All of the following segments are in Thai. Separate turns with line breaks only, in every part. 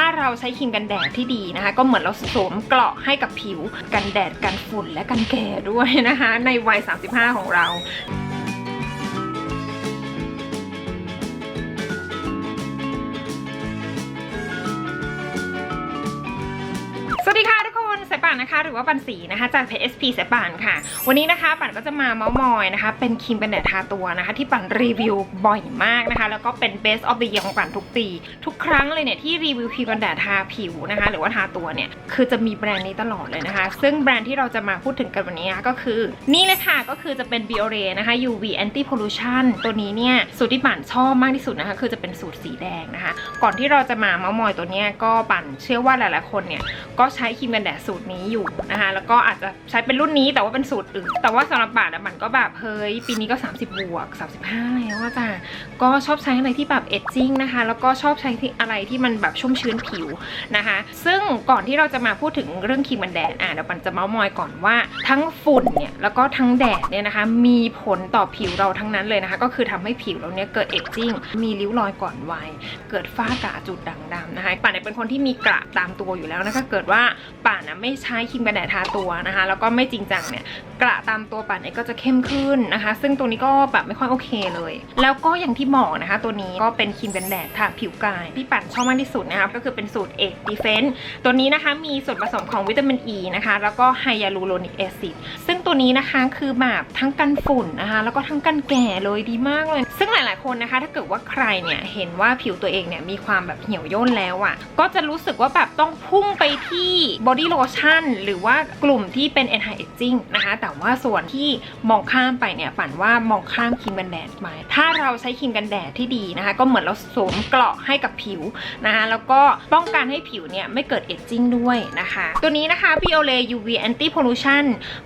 ถ้าเราใช้ครีมกันแดดที่ดีนะคะ ก็เหมือนเราสวมเกราะให้กับผิวกันแดดกันฝุ่นและกันแก่ด้วยนะคะ ในวัย 35 ของเรา ป่านนะคะหรือว่าปันสีนะคะจากเพจ SP สายป่านค่ะ วันนี้นะคะป่านก็จะมาเมาส์มอยนะคะ เป็นครีมกันแดดทาตัวนะคะ ที่ป่านรีวิวบ่อยมากนะคะ แล้วก็เป็น best of the year ของป่านทุกปี ทุกครั้งเลยเนี่ยที่รีวิวครีมกันแดดทาผิวนะคะ หรือว่าทาตัวเนี่ยคือจะมีแบรนด์นี้ตลอดเลยนะคะ ซึ่งแบรนด์ที่เราจะมาพูดถึงกันวันนี้นะะก็คือ นี่เลยค่ะก็คือจะเป็น Biore นะคะ UV Anti Pollution ตัวนี้เนี่ยสูตรที่ป่านชอบมากที่สุดนะคะ คือจะเป็นสูตรสีแดงนะคะ ก่อนที่เราจะมาเมาส์มอยตัวเนี้ยก็ป่านเชื่อว่าหลายๆคนเนี่ยก็ใช้ครีมกันแดดสูตรนี้อยู่นะคะแล้วก็อาจจะใช้เป็นรุ่นนี้แต่ว่าเป็นสูตรอื่น แต่ว่าสำหรับป่านอะมันก็แบบเฮ้ยปีนี้ก็ 30 บวก 35 แล้วว่าจ้ะก็ชอบใช้อะไรที่แบบเอจจิ้งนะคะแล้วก็ชอบใช้ที่อะไรที่มันแบบชุ่มชื้นผิวนะคะ ซึ่งก่อนที่เราจะมาพูดถึงเรื่องครีมกันแดดอะเดี๋ยวปันจะเมาส์มอยก่อนว่าทั้งฝุ่นเนี่ยแล้วก็ทั้งแดดเนี่ยนะคะมีผลต่อผิวเราทั้งนั้นเลยนะคะ ก็คือทำให้ผิวเราเนี่ยเกิดเอจจิ้งมีริ้วรอยก่อนวัยเกิดฝ้ากระจุดด่างดำนะคะป่านเนี่ยเป็นคนที่มีกระตามตัวอยู่แล้วนะคะเกิดว่าป่านนะไม่ใช้ครีมกันแดดทาตัวนะคะ แล้วก็ไม่จริงจังเนี่ยกระตามตัวป่านเนี่ยก็จะเข้มขึ้นนะคะ ซึ่งตัวนี้ก็แบบไม่ค่อยโอเคเลย แล้วก็อย่างที่บอกนะคะ ตัวนี้ก็เป็นครีมกันแดดทาผิวกายที่ป่านชอบมากที่สุดนะคะก็คือเป็นสูตรเอกดีเฟนต์ตัวนี้นะคะมีส่วนผสมของวิตามินอ e ีนะคะ แล้วก็ไฮยาลูโรนิกแอซิดซึ่งตัวนี้นะคะคือแบบทั้งกันฝุ่นนะคะ แล้วก็ทั้งกันแก่เลยดีมากเลย ซึ่งหลาย ๆ คนนะคะ ถ้าเกิดว่าใครเนี่ยเห็นว่าผิวตัวเองเนี่ยมีความแบบเหี่ยวย่นแล้วอะ่ะก็จะรู้สึกว่าแบบต้องพุ่งไปที่บอดี้โลชั่นหรือว่ากลุ่มที่เป็น anti aging นะคะ แต่ว่าส่วนที่มองข้ามไปเนี่ยปั่นว่ามองข้ามครีมกันแดดไปถ้าเราใช้ครีมกันแดดที่ดีนะคะ ก็เหมือนเราสวมเกราะให้กับผิวนะคะแล้วก็ป้องกันให้ผิวเนี่ยไม่เกิด aging ด้วยนะคะ ตัวนี้นะคะ Biore UV Anti Pollution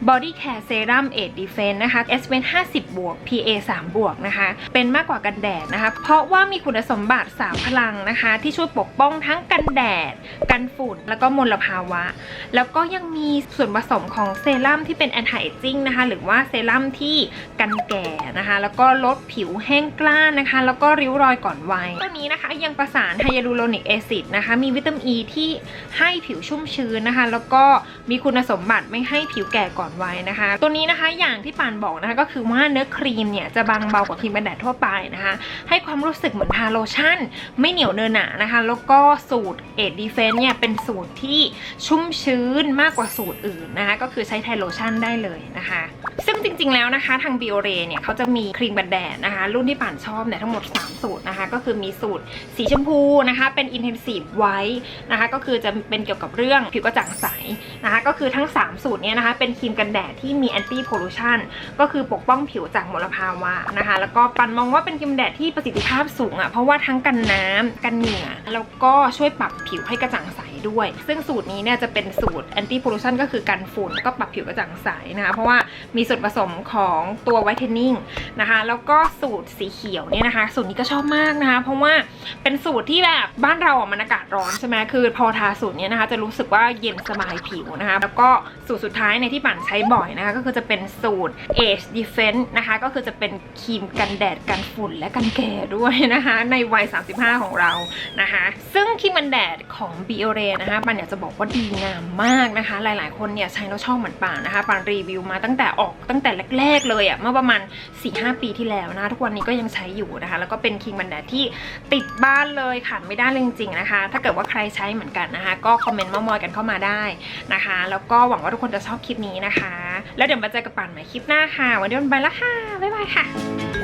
Body Care Serum Age Defense นะคะ SPF 50 บวก PA 3 บวกนะคะ เป็นมากกว่ากันแดดนะคะ เพราะว่ามีคุณสมบัติ 3 พลังนะคะ ที่ช่วยปกป้องทั้งกันแดด กันฝุ่น แล้วก็มลภาวะ แล้วก็็ยังมีส่วนผสมของเซรั่มที่เป็น anti aging นะคะ หรือว่าเซรั่มที่กันแก่นะคะ แล้วก็ลดผิวแห้งกล้านนะคะ แล้วก็ริ้วรอยก่อนวัยตัวนี้นะคะยังประสานไฮยาลูโรนิกแอซิดนะคะ มีวิตามินอ e ีที่ให้ผิวชุ่มชื้นนะคะ แล้วก็มีคุณสมบัติไม่ให้ผิวแก่ก่อนวัยนะคะ ตัวนี้นะคะอย่างที่ปานบอกนะคะก็คือว่าเนื้อครีมเนี่ยจะบางเบากว่าครีมกันแดดทั่วไปนะคะ ให้ความรู้สึกเหมือนทาโลชั่น ไม่เหนียวเนินหนานะคะ แล้วก็สูตรเอดดีเฟนเนี่ยเป็นสูตรที่ชุ่มชื้นมากกว่าสูตรอื่นนะคะก็คือใช้ไทนโลชั่นได้เลยนะคะ ซึ่งจริงๆแล้วนะคะทาง b i o r e เนี่ยเขาจะมีครีมกันแดดนะคะ รุ่นที่ป่านชอบเนี่ยทั้งหมด 3 สูตรนะคะ ก็คือมีสูตรสีชมพูนะคะ เป็น intensive white นะคะ ก็คือจะเป็นเกี่ยวกับเรื่องผิวกระจ่างใสนะคะ ก็คือทั้ง 3 สูตรเนี่ยนะคะเป็นครีมกันแดดที่มี anti pollution ก็คือปกป้องผิวจากมลภาวะนะคะ แล้วก็ปันมองว่าเป็นครีมแดดที่ประสิทธิภาพสูงอะ่ะเพราะว่าทั้งกันน้ำกันเหงื่อแล้วก็ช่วยปรับผิวให้กระจ่างใส ด้วย ซึ่งสูตรนี้เนี่ยจะเป็นสูตร anti pollution ก็คือกันฝุ่นแล้วก็ปรับผิวกระจ่างใสนะคะเพราะว่ามีส่วนผสมของตัว whitening นะคะแล้วก็สูตรสีเขียวเนี่ยนะคะ สูตรนี้ก็ชอบมากนะคะ เพราะว่า เป็นสูตรที่แบบบ้านเราอะมันอากาศร้อนใช่ไหมคือพอทาสูตรเนี้ยนะคะ จะรู้สึกว่าเย็นสบายผิวนะคะ แล้วก็สูตรสุดท้ายในที่ปั่นใช้บ่อยนะคะ ก็คือจะเป็นสูตร age defense นะคะ ก็คือจะเป็นครีมกันแดดกันฝุ่นและกันแก่ด้วยนะคะ ในวัย 35 ของเรานะคะ ซึ่งครีมกันแดดของ Biore นะคะปันอยากจะบอกว่าดีงามมากนะคะ หลายๆ คนเนี่ยใช้แล้วชอบเหมือนป่านนะคะปันรีวิวมาตั้งแต่ออกตั้งแต่แรกๆเลยอะ่ะเมื่อประมาณ 4-5 ปีที่แล้วนะคะทุกวันนี้ก็ยังใช้อยู่นะคะ แล้วก็เป็นครีมกันแดดที่ติดบ้านเลยขาดไม่ได้เลยจริงๆนะคะ ถ้าเกิดว่าใครใช้เหมือนกันนะคะ ก็คอมเมนต์มามอยกันเข้ามาได้นะคะ แล้วก็หวังว่าทุกคนจะชอบคลิปนี้นะคะ แล้วเดี๋ยวมาเจอกับป่านใหม่คลิปหน้าค่ะ วันนี้วันไปแล้วค่ะบ๊ายบายค่ะ